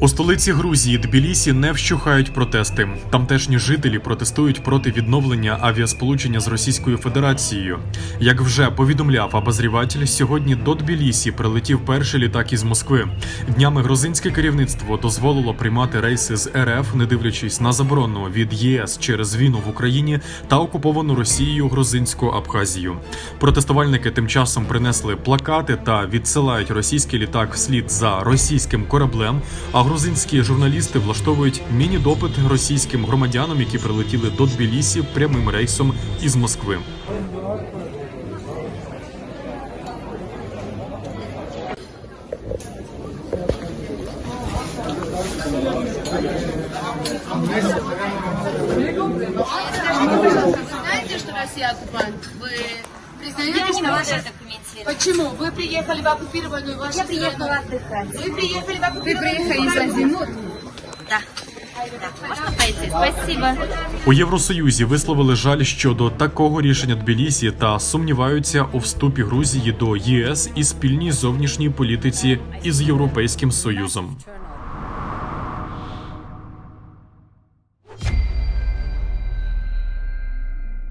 У столиці Грузії Тбілісі не вщухають протести. Тамтешні жителі протестують проти відновлення авіасполучення з Російською Федерацією. Як вже повідомляв обозріватель, сьогодні до Тбілісі прилетів перший літак із Москви. Днями грузинське керівництво дозволило приймати рейси з РФ, не дивлячись на заборону від ЄС через війну в Україні та окуповану Росією грузинську Абхазію. Протестувальники тим часом принесли плакати та відсилають російський літак вслід за російським кораблем. А грузинські журналісти влаштовують міні-допит російським громадянам, які прилетіли до Тбілісі прямим рейсом із Москви. Знаете, что Россия оккупант? Вы признаете, Я не что могу Россия- это комментировать. Почему? Вы приехали в оккупированную вашу Я приехала страну. отдыхать. Вы приехали в Вы оккупированную приехали из страну. Азимут? Да. Да. Можно пойти? Спасибо. У Євросоюзі висловили жаль щодо такого рішення Тбілісі та сумніваються у вступі Грузії до ЄС і спільній зовнішній політиці із Європейським Союзом.